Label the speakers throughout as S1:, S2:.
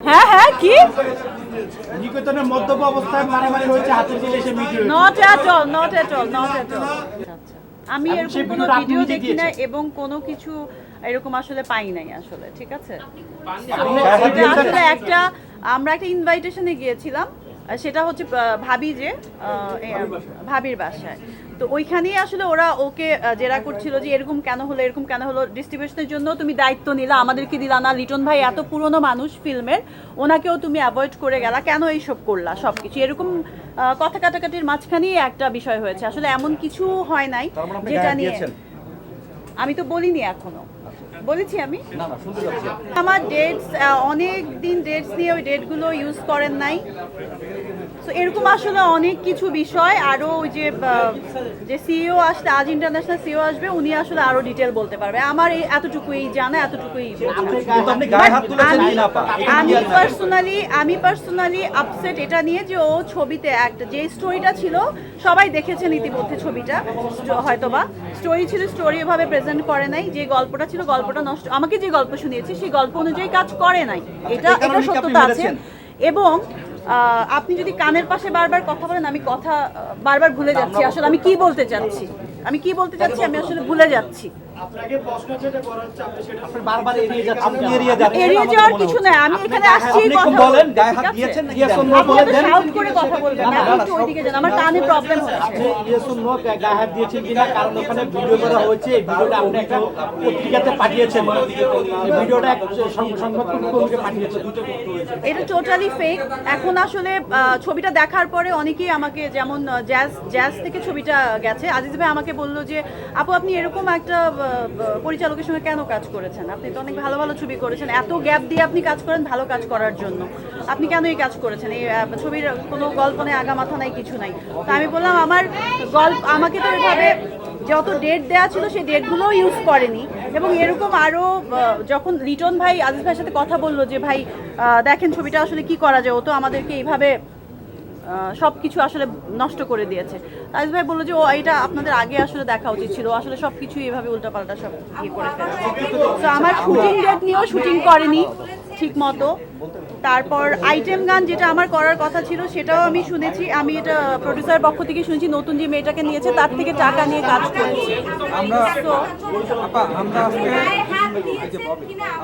S1: হ্যাঁ হ্যাঁ কি?
S2: নিকেতনের মদ্যপ অবস্থায় মারামারি হয়েছে হাতের জেলে এসে মিট হয়েছে।
S1: Not at all not at all not at all আমি এরকম কোনো ভিডিও দেখি না এবং কোনো কিছু এরকম আসলে পাই নাই আসলে ঠিক আছে? এটা
S2: দিয়েছেন?
S1: আসলে একটা আমরা একটা ইনভাইটেশনে গিয়েছিলাম সেটা হচ্ছে ভাবি যে আহ, ভাবির বাসায়। তো ওইখানেই আসলে ওরা ওকে জেরা করছিল যে এরকম কেন হলো এরকম কেন হলো। ডিস্ট্রিবিউশনের জন্য তুমি দায়িত্ব নিলা আমাদেরকে দিলা না। লিটন ভাই এত পুরনো মানুষ ফিল্মের ওনাকেও তুমি অ্যাভয়েড করে গেলা। কেন এইসব করলা? সব কিছু এরকম কথা কাটাকাটির মাঝখানেই একটা বিষয় হয়েছে। আসলে এমন কিছু হয় নাই
S3: মানে
S1: যেটা নিয়ে আমি তো বলিনি এখনও। বলেছি আমি? আমার ডেটস অনেক দিন ডেটস নিয়ে ওই ডেটগুলো ইউজ করেন নাই। তো এরকম আসলে অনেক কিছু বিষয়। আরও ওই যে যে সিইও আসতে আজ ইন্টারন্যাশনাল সিইও আসবে উনি আসলে আরও ডিটেল বলতে পারবে। আমার এই এতটুকুই জানা এতটুকুই
S3: তুলেছেন
S1: আমি-। পার্সোনালি আমি পার্সোনালি আপসেট এটা নিয়ে যে ও ছবিতে একটা যে স্টোরিটা ছিল সবাই দেখেছেন ইতিমধ্যে ছবিটা হয়তোবা। স্টোরি ছিল স্টোরি ভাবে প্রেজেন্ট করে নাই। যে গল্পটা ছিল গল্পটা নষ্ট আমাকে যে গল্প শুনিয়েছে সেই গল্প অনুযায়ী কাজ করে নাই। এটা এটা সত্যতা আছে। এবং আহ, আপনি যদি কানের পাশে বারবার কথা বলেন আমি কথা বারবার ভুলে যাচ্ছি। আসলে আমি কি বলতে চাচ্ছি? আমি কি বলতে চাচ্ছি? আমি আসলে ভুলে যাচ্ছি।
S2: আপনাকে প্রশ্ন যেটা করা হচ্ছে আপনি সেটা
S3: আপনি বারবার এড়িয়ে যাচ্ছেন আপনি এড়িয়ে যাচ্ছেন।
S1: এড়িয়ে যাওয়ার কিছু
S3: হচ্ছে।
S1: আমি এখানে আসছি কথা
S3: বলেন গায়ে হাত দিয়েছেন নাকি
S2: Yes or
S3: দেননি?
S2: no
S1: আপনি
S2: বলে
S1: এত
S2: দেন।
S1: shout করে কথা বলবেন না, একটু ওইদিকে যান আমার কানে প্রবলেম হচ্ছে।
S2: আপনি ইয়েস নো গায়ে হাত দিয়েছেন কিনা কারণ ওখানে ভিডিও করা হয়েছে এই ভিডিওটা আপনি একটা পত্রিকাতে পাঠিয়েছেন। এই ভিডিওটা এক সংবাদ কর্মীকে পাঠিয়েছেন।
S1: এটা টোটালি ফেক এখন আসলে ছবিটা দেখার পরে অনেকেই আমাকে যেমন জ্যাজ জ্যাজ থেকে ছবিটা গেছে। আজিজ ভাই আমাকে বলল যে আপু আপনি এরকম একটা পরিচালকের সঙ্গে কেন কাজ করেছেন? আপনি তো অনেক ভালো ভালো ছবি করেছেন। এত গ্যাপ দিয়ে আপনি কাজ করেন, ভালো কাজ করার জন্য। আপনি কেন এই কাজ করেছেন? এই ছবির কোনো গল্প নেই আগামাথা নাই, কিছু নাই। তা আমি বললাম, আমার গল্প, আমাকে তো এভাবে যত ডেট দেওয়া ছিল, সেই ডেটগুলোও ইউজ করেনি। এবং এরকম আরও যখন লিটন ভাই আজিজ ভাইয়ের সাথে কথা বলল যে, ভাই দেখেন ছবিটা আসলে কি করা যায়? ও তো আমাদেরকে এইভাবে সব কিছু আসলে নষ্ট করে দিয়েছে। আজিজ ভাই বলল যে ও এটা আপনাদের আগে আসলে দেখা উচিত ছিল। আসলে সব কিছু এভাবে উল্টাপাল্টা সব ইয়ে করে তো আমার শুটিং ডেট নিয়েও শুটিং করেনি ঠিক মতো। তারপর আইটেম গান যেটা আমার করার কথা ছিল সেটাও আমি শুনেছি। আমি এটা প্রডিউসার পক্ষ থেকে শুনেছি নতুন যে মেয়েটাকে নিয়েছে তার থেকে টাকা নিয়ে কাজ করেছি।
S4: আমরা আমরা আজকে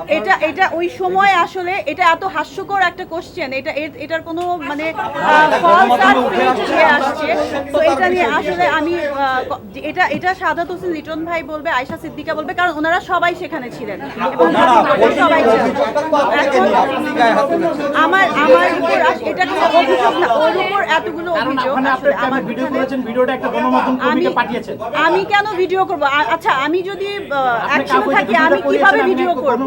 S1: এটা এটা ওই সময় আসলে এটা এত হাস্যকর একটা কোশ্চেন এটা এটার কোনো মানে আসছে। তো এটা নিয়ে আসলে আমি ক- এটা এটা সাদাত হোসেন লিটন ভাই বলবে আয়শা সিদ্দিকা বলবে কারণ ওনারা সবাই সেখানে ছিলেন। এবং সবাই। আমার আমার উপর এটা কোনো অভিযোগ না ওর উপর এতগুলো অভিযোগ আমার
S2: ভিডিও করেছেন ভিডিওটা একটা গণমাধ্যম
S1: আমি
S2: কর্মীকে পাঠিয়েছেন।
S1: আমি কেন ভিডিও করব? আচ্ছা আমি যদি থাকি আমি কীভাবে ভিডিও করব।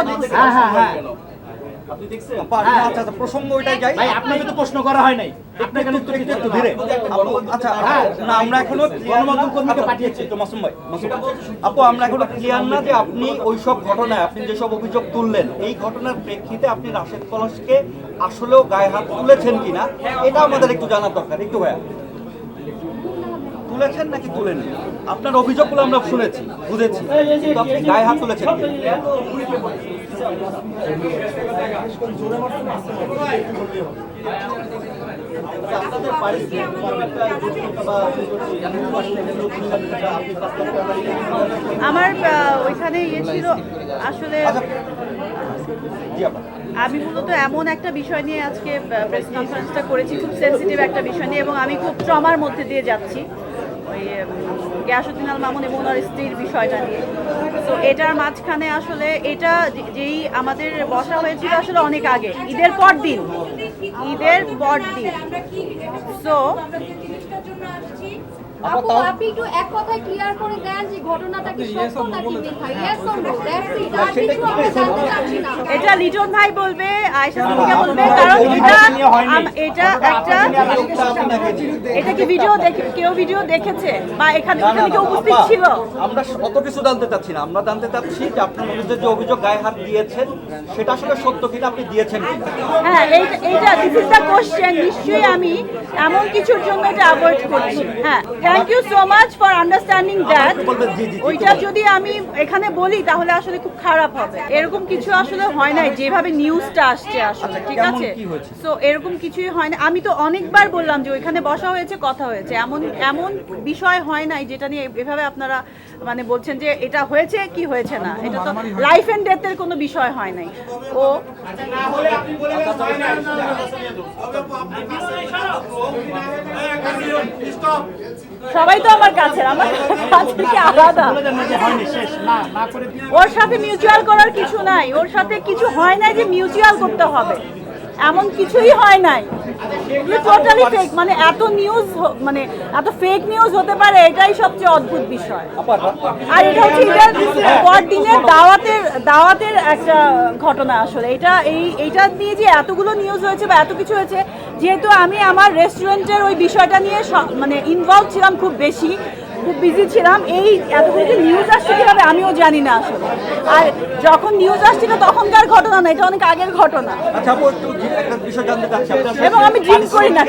S1: অদ্ভুত।
S2: হ্যাঁ হ্যাঁ হ্যাঁ। হ্যাঁ
S3: আচ্ছা আচ্ছা প্রসঙ্গ ওইটাই যাই।
S2: আপনাকে তো প্রশ্ন করা হয় নাই। আপনাকে
S3: একটু একটু একটু ধীরে। আচ্ছা
S2: হ্যাঁ।
S3: না আমরা এখনও
S2: গণমাধ্যম কর্মীকে পাঠিয়েছে।
S3: তো মাসুম ভাই আপু আমরা এখনও ক্লিয়ার না যে আপনি ওইসব ঘটনায় আপনি যেসব অভিযোগ তুললেন এই ঘটনার প্রেক্ষিতে আপনি রাশেদ পলাশকে আসলেও গায়ে হাত তুলেছেন কিনা এটা আমাদের একটু জানার দরকার। একটু ভাইয়া। তুলেছেন নাকি তুলেন আপনার অভিযোগগুলো আমরা শুনেছি বুঝেছি। কিন্তু আপনি গায়ে হাত তুলেছেন আপনাদের
S1: আমার ওইখানে ইয়ে ছিল আসলে
S3: আচ্ছা।
S1: আমি মূলত এমন একটা বিষয় নিয়ে আজকে প্রেস কনফারেন্সটা করেছি খুব সেন্সিটিভ একটা বিষয় নিয়ে এবং আমি খুব ট্রমার মধ্যে দিয়ে যাচ্ছি। গিয়াসুদ্দিন আল মামুন এবং ওনার স্ত্রীর বিষয়টা নিয়ে। তো এটার মাঝখানে আসলে এটা যেই আমাদের বসা হয়েছিল আসলে অনেক আগে ঈদের পর দিন ঈদের পর দিন। So,
S5: আপু আপনি একটু এক কথায় ক্লিয়ার করে দেন যে ঘটনাটা কি সত্য নাকি মিথ্যা? Yes or no that's it আর কিছু আমরা জানতে চাচ্ছি না।
S1: এটা লিটন ভাই বলবে আয়সা সিদ্দিকা বলবে কারণ এটা এটা একটা এটা কি ভিডিও দেখে কেউ ভিডিও দেখেছে? বা এখানে কেউ উপস্থিত ছিল?
S3: আমরা অত কিছু জানতে চাচ্ছি না। আমরা জানতে চাচ্ছি যে আপনার বিরুদ্ধে যে অভিযোগ গায়ে হাত দিয়েছেন সেটা আসলে সত্য কিনা আপনি দিয়েছেন
S1: হ্যাঁ এইটা এইটা দিস ইজ দ্য কোশ্চেন নিশ্চয়ই আমি এমন কিছুর জন্য এটা অ্যাভয়েড করছি। হ্যাঁ thank you so much for understanding that ওইটা যদি আমি এখানে বলি তাহলে আসলে খুব খারাপ হবে। এরকম কিছু আসলে হয় নাই যেভাবে নিউজটা আসছে আসলে
S3: আচ্ছা,
S1: ঠিক আছে? সো এরকম কিছুই হয় না। আমি তো অনেকবার বললাম যে ওইখানে বসা হয়েছে কথা হয়েছে। এমন এমন বিষয় হয় নাই যেটা নিয়ে এভাবে আপনারা মানে বলছেন যে এটা হয়েছে কি হয়েছে না। এটা তো লাইফ এন্ড ডেথের কোনো বিষয় হয় নাই। ও সবাই তো আমার কাছে আমার কাছে কি আলাদা। ওর সাথে মিউচুয়াল করার কিছু নাই ওর সাথে কিছু হয় না যে মিউচুয়াল করতে হবে এমন কিছুই হয় নাই। টোটালি ফেক মানে এত নিউজ মানে এত ফেক নিউজ হতে পারে, এটাই সবচেয়ে অদ্ভুত বিষয়। আর এটা হচ্ছে এটা পরদিনের দাওয়াতের দাওয়াতের একটা ঘটনা আসলে। এটা এই, এইটা নিয়ে যে এতগুলো নিউজ হয়েছে বা এত কিছু হয়েছে, যেহেতু আমি আমার রেস্টুরেন্টের ওই বিষয়টা নিয়ে মানে ইনভলভ ছিলাম খুব বেশি, খুব বিজি ছিলাম, এই এতগুলো যে নিউজ আসছে কীভাবে আমিও জানি না আসলে। আর যখন নিউজ আসছিল তখনকার ঘটনা না, এটা অনেক আগের ঘটনা।
S3: আচ্ছা
S1: এবং আমি ড্রিঙ্ক করি না।